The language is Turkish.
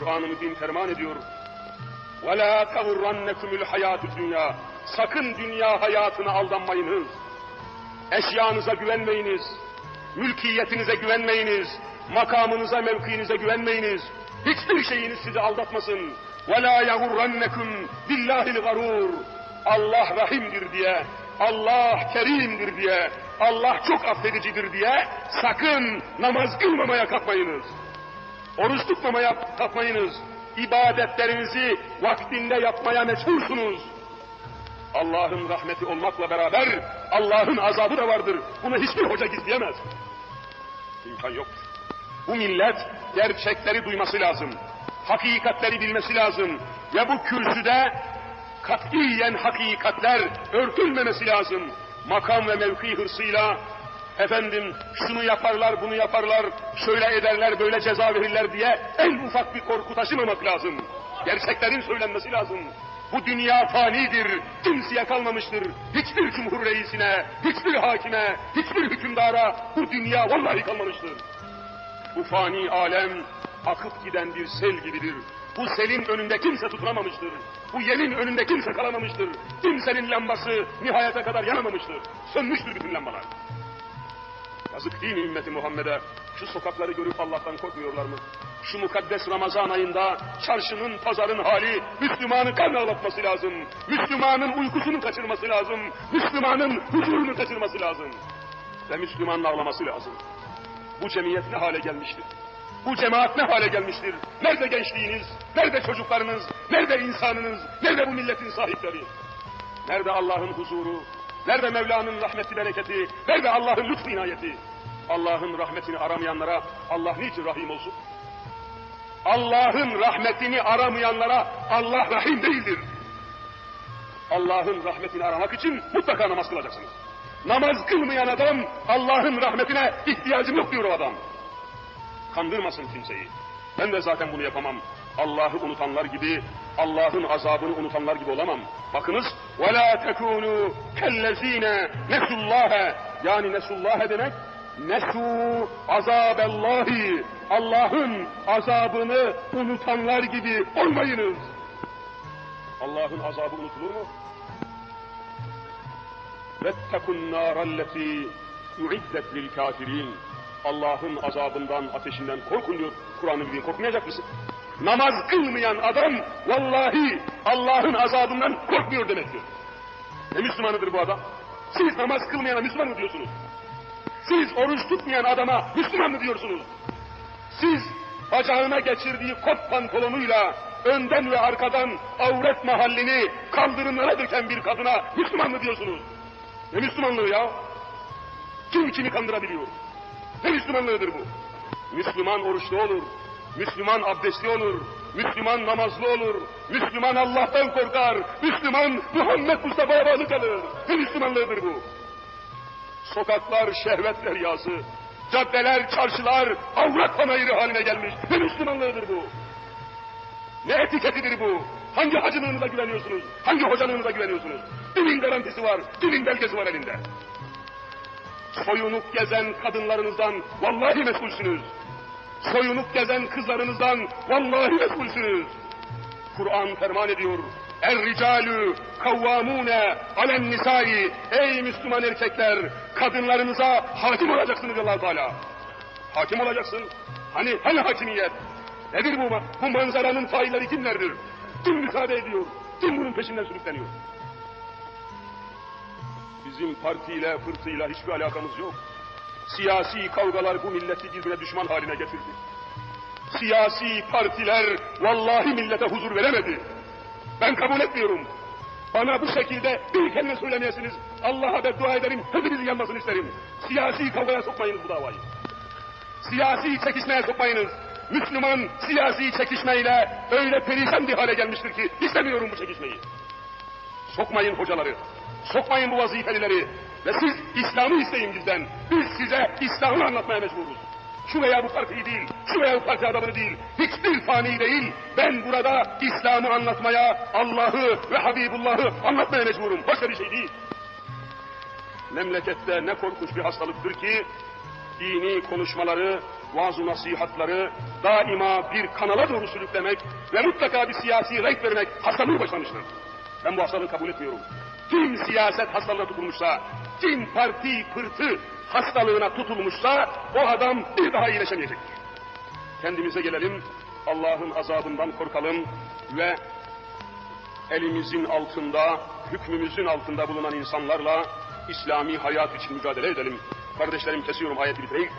Kur'an-ı Mübin ferman ediyor. وَلَا تَغُرَّنَّكُمُ الْحَيَاتُ dünya. Sakın dünya hayatına aldanmayınız. Eşyanıza güvenmeyiniz. Mülkiyetinize güvenmeyiniz. Makamınıza, mevkiinize güvenmeyiniz. Hiçbir şeyiniz sizi aldatmasın. وَلَا يَغُرَّنَّكُمْ بِاللّٰهِ الْغَرُورِ Allah rahimdir diye, Allah kerimdir diye, Allah çok affedicidir diye sakın namaz kılmamaya kalkmayınız. Oruç tutmamaya kalkmayınız. İbadetlerinizi vaktinde yapmaya mecbursunuz. Allah'ın rahmeti olmakla beraber Allah'ın azabı da vardır. Bunu hiçbir hoca gizleyemez. İmkan yok. Bu millet gerçekleri duyması lazım. Hakikatleri bilmesi lazım. Ve bu kürsüde katiyen hakikatler örtülmemesi lazım. Makam ve mevki hırsıyla efendim şunu yaparlar, bunu yaparlar, şöyle ederler, böyle ceza verirler diye en ufak bir korku taşımamak lazım. Gerçeklerin söylenmesi lazım. Bu dünya fanidir, kimseye kalmamıştır. Hiçbir cumhur reisine, hiçbir hakime, hiçbir hükümdara bu dünya vallahi kalmamıştır. Bu fani alem akıp giden bir sel gibidir. Bu selin önünde kimse tutunamamıştır. Bu yelin önünde kimse kalamamıştır. Kimsenin lambası nihayete kadar yanamamıştır. Sönmüştür bütün lambalar. Yazık değil mi ümmeti Muhammed'e? Şu sokakları görüp Allah'tan korkmuyorlar mı? Şu mukaddes Ramazan ayında çarşının, pazarın hali Müslümanı kan ağlatması lazım. Müslümanın uykusunu kaçırması lazım. Müslümanın huzurunu kaçırması lazım. Ve Müslümanın ağlaması lazım. Bu cemiyet ne hale gelmiştir? Bu cemaat ne hale gelmiştir? Nerede gençliğiniz? Nerede çocuklarınız? Nerede insanınız? Nerede bu milletin sahipleri? Nerede Allah'ın huzuru? Nerede Mevla'nın rahmeti, bereketi? Nerede Allah'ın lütfu inayeti? Allah'ın rahmetini aramayanlara Allah niçin rahim olsun? Allah'ın rahmetini aramayanlara Allah rahim değildir. Allah'ın rahmetini aramak için mutlaka namaz kılacaksınız. Namaz kılmayan adam Allah'ın rahmetine ihtiyacım yok diyor o adam. Kandırmasın kimseyi. Ben de zaten bunu yapamam. Allah'ı unutanlar gibi, Allah'ın azabını unutanlar gibi olamam. Bakınız, وَلَا تَكُونُوا كَالَّذ۪ينَ نَسُوا اللّٰهَ Yani nesullâhe demek, nesu azabellahi. Allah'ın azabını unutanlar gibi olmayınız. Allah'ın azabı unutulur mu? وَاتَّقُوا النَّارَ الَّتِي اُعِدَّتْ لِلْكَافِرِينَ Allah'ın azabından, ateşinden korkun diyor Kur'an-ı Mübin. Korkmayacak mısın? Namaz kılmayan adam vallahi Allah'ın azabından korkmuyor demektir. Ne Müslümanıdır bu adam? Siz namaz kılmayana Müslüman mı diyorsunuz? Siz oruç tutmayan adama Müslüman mı diyorsunuz? Siz bacağına geçirdiği kot pantolonuyla önden ve arkadan avret mahallini kaldırımlara döken bir kadına Müslüman mı diyorsunuz? Ne Müslümanlığı ya? Kim kimi kandırabiliyor? Ne Müslümanlığıdır bu? Müslüman oruçlu olur, Müslüman abdestli olur, Müslüman namazlı olur, Müslüman Allah'tan korkar, Müslüman Muhammed Mustafa'ya bağlı kalır. Ne Müslümanlığıdır bu? Sokaklar şehvet deryası, caddeler, çarşılar avrat panayırı haline gelmiş. Ne Müslümanlığıdır bu? Ne etiketidir bu? Hangi hacılığınıza güveniyorsunuz? Hangi hocalığınıza güveniyorsunuz? Kimin garantisi var? Kimin belgesi var elinde? Soyunup gezen kadınlarınızdan vallahi mesulsünüz. Soyunup gezen kızlarınızdan vallahi mesulsünüz. Kur'an ferman ediyor. Er ricalü kavvamune alen nisai. Ey Müslüman erkekler, kadınlarınıza hakim olacaksınız Allah Teala. Hakim olacaksın. Hani hani hakimiyet? Nedir bu? Bu manzaranın failleri kimlerdir? Kim müsaade ediyor? Kim bunun peşinden sürükleniyor? Bizim partiyle, fırtıyla hiçbir alakamız yok. Siyasi kavgalar bu milleti birbirine düşman haline getirdi. Siyasi partiler vallahi millete huzur veremedi. Ben kabul etmiyorum. Bana bu şekilde bir kelime söylemeyesiniz. Allah'a beddua ederim, hepinizin yanmasını isterim. Siyasi kavgaya sokmayınız bu davayı. Siyasi çekişmeye sokmayınız. Müslüman siyasi çekişmeyle öyle perişan bir hale gelmiştir ki istemiyorum bu çekişmeyi. Sokmayın hocaları. Sokmayın bu vazifelileri. Ve siz İslam'ı isteyin bizden. Biz size İslam'ı anlatmaya mecburuz. Şu veya bu partiyi değil, şu veya bu parti adamını değil, hiçbir fani değil. Ben burada İslam'ı anlatmaya, Allah'ı ve Habibullah'ı anlatmaya mecburum. Başka bir şey değil. Memlekette ne korkunç bir hastalıktır ki, dini konuşmaları vaaz nasihatları daima bir kanala doğru sürüklemek ve mutlaka bir siyasi renk vermek hastalığı başlamıştır. Ben bu hastalığı kabul etmiyorum. Kim siyaset hastalığına tutulmuşsa, kim parti pırtı hastalığına tutulmuşsa o adam bir daha iyileşemeyecektir. Kendimize gelelim, Allah'ın azabından korkalım ve elimizin altında, hükmümüzün altında bulunan insanlarla İslami hayat için mücadele edelim. Kardeşlerim kesiyorum ayeti bitireyim.